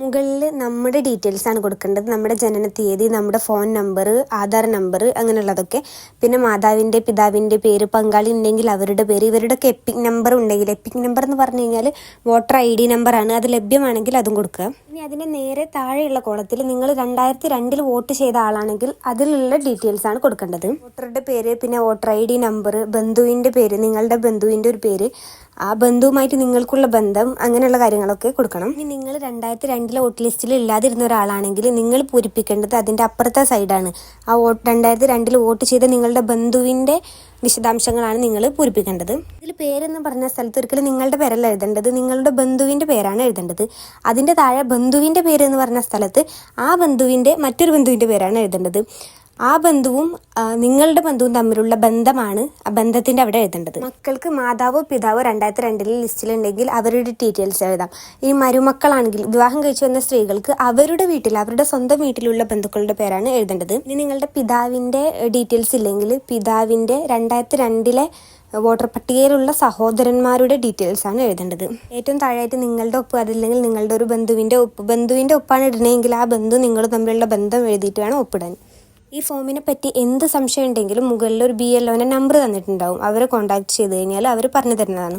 മുകളിൽ നമ്മുടെ ഡീറ്റെയിൽസ് ആണ് കൊടുക്കേണ്ടത്. നമ്മുടെ ജനന തീയതി നമ്മുടെ ഫോൺ നമ്പർ ആധാർ നമ്പർ അങ്ങനെയുള്ളതൊക്കെ. പിന്നെ മാതാവിന്റെ പിതാവിന്റെ പേര് പങ്കാളി ഉണ്ടെങ്കിൽ അവരുടെ പേര് ഇവരുടെയൊക്കെ എപ്പിക് നമ്പർ ഉണ്ടെങ്കിൽ എപ്പിക് നമ്പർ എന്ന് പറഞ്ഞു കഴിഞ്ഞാൽ വോട്ടർ ഐ ഡി നമ്പറാണ് അത് ലഭ്യമാണെങ്കിൽ അതും കൊടുക്കുക. ഇനി അതിന്റെ നേരെ താഴെയുള്ള കോളത്തിൽ നിങ്ങൾ രണ്ടായിരത്തി രണ്ടിൽ വോട്ട് ചെയ്ത ആളാണെങ്കിൽ അതിലുള്ള ഡീറ്റെയിൽസ് ആണ് കൊടുക്കേണ്ടത്. വോട്ടറുടെ പേര് പിന്നെ വോട്ടർ ഐ ഡി നമ്പർ ബന്ധുവിന്റെ പേര് നിങ്ങളുടെ ബന്ധുവിന്റെ ഒരു പേര് ആ ബന്ധുവുമായിട്ട് നിങ്ങൾക്കുള്ള ബന്ധം അങ്ങനെയുള്ള കാര്യങ്ങളൊക്കെ കൊടുക്കണം. ഇനി നിങ്ങൾ രണ്ടായിരത്തി രണ്ടിലെ വോട്ട് ലിസ്റ്റിൽ ഇല്ലാതിരുന്ന ഒരാളാണെങ്കിൽ നിങ്ങൾ പൂരിപ്പിക്കേണ്ടത് അതിന്റെ അപ്പുറത്തെ സൈഡാണ് ആ വോട്ട് രണ്ടായിരത്തി രണ്ടിൽ വോട്ട് ചെയ്ത നിങ്ങളുടെ ബന്ധുവിന്റെ വിശദാംശങ്ങളാണ് നിങ്ങൾ പൂരിപ്പിക്കേണ്ടത്. ഇതിൽ പേരെന്ന് പറഞ്ഞ സ്ഥലത്ത് ഒരിക്കലും നിങ്ങളുടെ പേരല്ല എഴുതേണ്ടത്. നിങ്ങളുടെ ബന്ധുവിന്റെ പേരാണ് എഴുതേണ്ടത്. അതിന്റെ താഴെ ബന്ധുവിന്റെ പേര് എന്ന് പറഞ്ഞ സ്ഥലത്ത് ആ ബന്ധുവിന്റെ മറ്റൊരു ബന്ധുവിന്റെ പേരാണ് എഴുതേണ്ടത്. ആ ബന്ധുവും നിങ്ങളുടെ ബന്ധുവും തമ്മിലുള്ള ബന്ധമാണ് ആ ബന്ധത്തിന്റെ അവിടെ എഴുതേണ്ടത്. മക്കൾക്ക് മാതാവോ പിതാവോ രണ്ടായിരത്തി രണ്ടിലെ ലിസ്റ്റിലുണ്ടെങ്കിൽ അവരുടെ ഡീറ്റെയിൽസ് എഴുതാം. ഈ മരുമക്കളാണെങ്കിൽ വിവാഹം കഴിച്ചു വന്ന സ്ത്രീകൾക്ക് അവരുടെ വീട്ടിൽ അവരുടെ സ്വന്തം വീട്ടിലുള്ള ബന്ധുക്കളുടെ പേരാണ് എഴുതേണ്ടത്. ഇനി നിങ്ങളുടെ പിതാവിന്റെ ഡീറ്റെയിൽസ് ഇല്ലെങ്കിൽ പിതാവിന്റെ രണ്ടായിരത്തി രണ്ടിലെ വോട്ടർ പട്ടികയിലുള്ള സഹോദരന്മാരുടെ ഡീറ്റെയിൽസ് ആണ് എഴുതേണ്ടത്. ഏറ്റവും താഴെയായിട്ട് നിങ്ങളുടെ ഒപ്പ് അതില്ലെങ്കിൽ നിങ്ങളുടെ ഒരു ബന്ധുവിന്റെ ഒപ്പ് ബന്ധുവിന്റെ ഒപ്പാണ് ഇടണമെങ്കിൽ ആ ബന്ധു നിങ്ങൾ തമ്മിലുള്ള ബന്ധം എഴുതിയിട്ട് വേണം ഒപ്പിടാൻ. ഈ ഫോമിനെ പറ്റി എന്ത് സംശയം ഉണ്ടെങ്കിലും മുകളിൽ ഒരു ബി എൽ ഒന്റെ നമ്പർ തന്നിട്ടുണ്ടാവും. അവരെ കോൺടാക്ട് ചെയ്ത് കഴിഞ്ഞാൽ അവർ പറഞ്ഞു തരുന്നതാണ്.